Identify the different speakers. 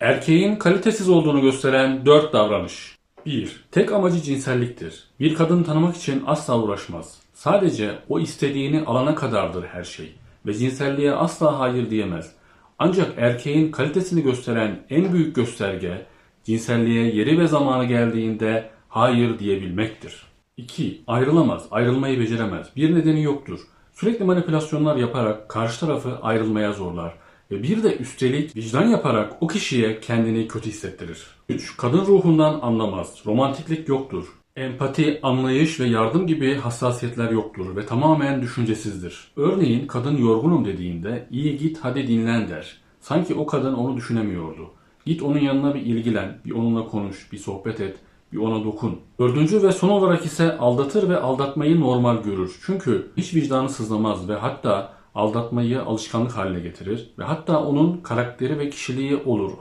Speaker 1: Erkeğin kalitesiz olduğunu gösteren 4 davranış. 1. Tek amacı cinselliktir. Bir kadını tanımak için asla uğraşmaz. Sadece o istediğini alana kadardır her şey. Ve cinselliğe asla hayır diyemez. Ancak erkeğin kalitesini gösteren en büyük gösterge cinselliğe yeri ve zamanı geldiğinde hayır diyebilmektir. 2. Ayrılamaz, ayrılmayı beceremez. Bir nedeni yoktur. Sürekli manipülasyonlar yaparak karşı tarafı ayrılmaya zorlar. Ve bir de üstelik vicdan yaparak o kişiye kendini kötü hissettirir. 3. Kadın ruhundan anlamaz. Romantiklik yoktur. Empati, anlayış ve yardım gibi hassasiyetler yoktur ve tamamen düşüncesizdir. Örneğin kadın yorgunum dediğinde iyi git hadi dinlen der. Sanki o kadın onu düşünemiyordu. Git onun yanına bir ilgilen, bir onunla konuş, bir sohbet et, bir ona dokun. Dördüncü ve son olarak ise aldatır ve aldatmayı normal görür. Çünkü hiç vicdanı sızlamaz ve hatta aldatmayı alışkanlık haline getirir ve hatta onun karakteri ve kişiliği olur aldatmak.